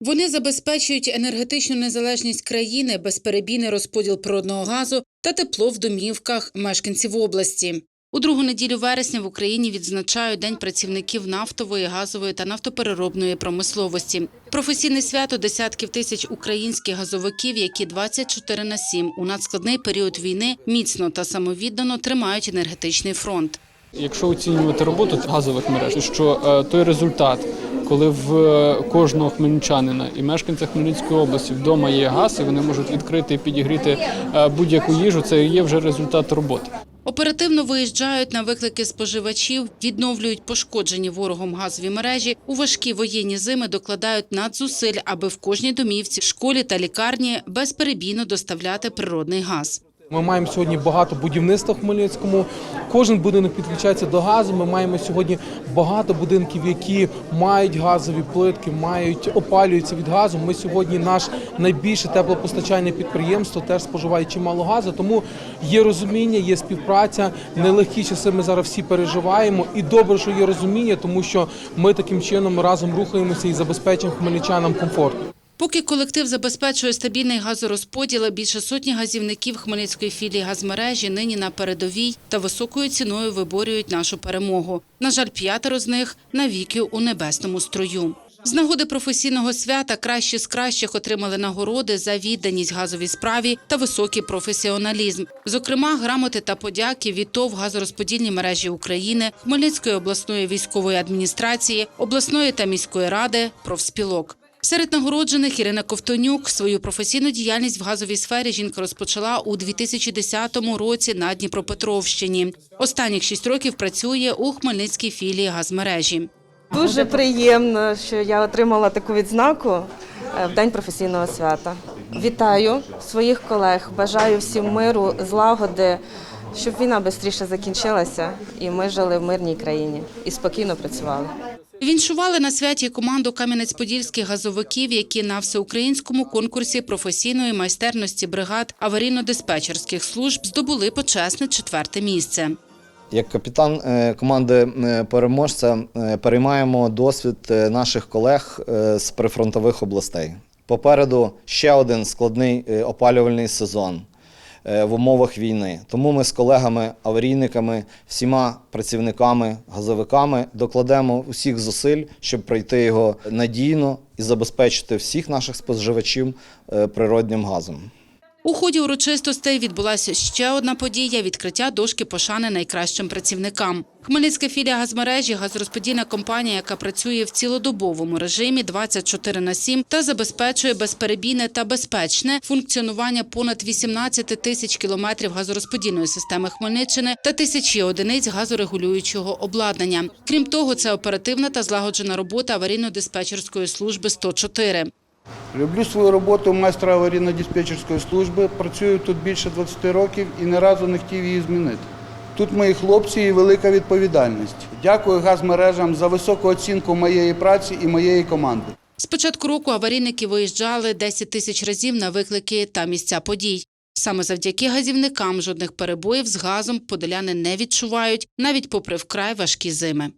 Вони забезпечують енергетичну незалежність країни, безперебійний розподіл природного газу та тепло в домівках мешканців області. У другу неділю вересня в Україні відзначають День працівників нафтової, газової та нафтопереробної промисловості. Професійне свято десятків тисяч українських газовиків, які 24 на 7 у надскладний період війни міцно та самовіддано тримають енергетичний фронт. Якщо оцінювати роботу газових мереж, що е, той результат, коли в е, кожного хмельничанина і мешканця Хмельницької області вдома є газ, і вони можуть відкрити і підігріти е, будь-яку їжу, це є вже результат роботи. Оперативно виїжджають на виклики споживачів, відновлюють пошкоджені ворогом газові мережі. У важкі воєнні зими докладають надзусиль, аби в кожній домівці, школі та лікарні безперебійно доставляти природний газ. Ми маємо сьогодні багато будівництва в Хмельницькому. Кожен будинок підключається до газу. Ми маємо сьогодні багато будинків, які мають газові плитки, мають опалюються від газу. Ми сьогодні наш найбільше теплопостачальне підприємство теж споживає чимало газу. Тому є розуміння, є співпраця. Нелегкі часи ми зараз всі переживаємо. І добре, що є розуміння, тому що ми таким чином разом рухаємося і забезпечуємо хмельничанам комфорт. Поки колектив забезпечує стабільний газорозподіл, більше сотні газівників Хмельницької філії газмережі нині на передовій та високою ціною виборюють нашу перемогу. На жаль, п'ятеро з них навіки у небесному строю. З нагоди професійного свята кращі з кращих отримали нагороди за відданість газовій справі та високий професіоналізм. Зокрема, грамоти та подяки від ТОВ газорозподільні мережі України, Хмельницької обласної військової адміністрації, обласної та міської ради, профспілок. Серед нагороджених Ірина Ковтонюк свою професійну діяльність в газовій сфері жінка розпочала у 2010 році на Дніпропетровщині. Останніх шість років працює у Хмельницькій філії газмережі. Дуже приємно, що я отримала таку відзнаку е, в день професійного свята. Вітаю своїх колег, бажаю всім миру, злагоди, щоб війна швидше закінчилася, і ми жили в мирній країні і спокійно працювали. Віншували на святі команду Кам'янець-Подільських газовиків, які на всеукраїнському конкурсі професійної майстерності бригад аварійно-диспетчерських служб здобули почесне четверте місце. Як капітан е, команди е, переможця е, переймаємо досвід наших колег з прифронтових областей. Попереду ще один складний опалювальний сезон в умовах війни. Тому ми з колегами-аварійниками, всіма працівниками, газовиками докладемо усіх зусиль, щоб пройти його надійно і забезпечити всіх наших споживачів природнім природним газом. У ході урочистостей відбулася ще одна подія – відкриття дошки пошани найкращим працівникам. Хмельницька філія газмережі – газорозподільна компанія, яка працює в цілодобовому режимі 24 на 7 та забезпечує безперебійне та безпечне функціонування понад 18 тисяч кілометрів газорозподільної системи Хмельниччини та тисячі одиниць газорегулюючого обладнання. Крім того, це оперативна та злагоджена робота аварійно-диспетчерської служби 104. Люблю свою роботу майстра аварійно-диспетчерської служби. Працюю тут більше 20 років і ні разу не хотів її змінити. Тут мої хлопці і велика відповідальність. Дякую газмережам за високу оцінку моєї праці і моєї команди. З початку року аварійники виїжджали 10 тисяч разів на виклики та місця подій. Саме завдяки газівникам жодних перебоїв з газом подоляни не відчувають, навіть попри вкрай важкі зими.